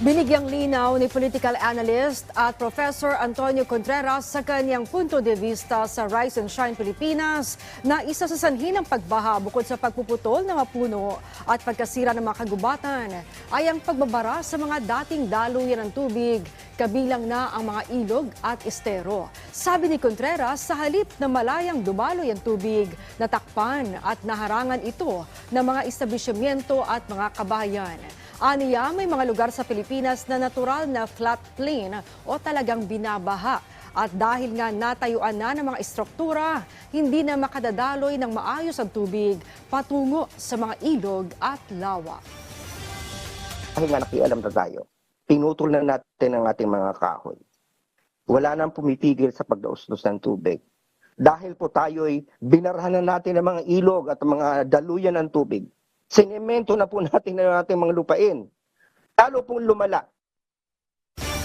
Binigyang linaw ni political analyst at Professor Antonio Contreras sa kanyang punto de vista sa Rise and Shine Pilipinas na isa sa sanhi ng pagbaha bukod sa pagpuputol ng mga puno at pagkasira ng mga kagubatan ay ang pagbabara sa mga dating daluyan ng tubig, kabilang na ang mga ilog at estero. Sabi ni Contreras, sa halip na malayang dumaloy ang tubig, natakpan at naharangan ito ng mga establishmento at mga kabahayan. Aniya, may mga lugar sa Pilipinas na natural na flat plain o talagang binabaha. At dahil nga natayuan na ng mga istruktura, hindi na makadadaloy ng maayos ang tubig patungo sa mga ilog at lawa. Dahil nga nakialam na tayo, pinutol na natin ang ating mga kahoy. Wala nang pumipigil sa pagdauslos ng tubig. Dahil po tayo'y binarahan na natin ang mga ilog at mga daluyan ng tubig. Sinemento na po natin ang ating mga lupain. Lalo pong lumala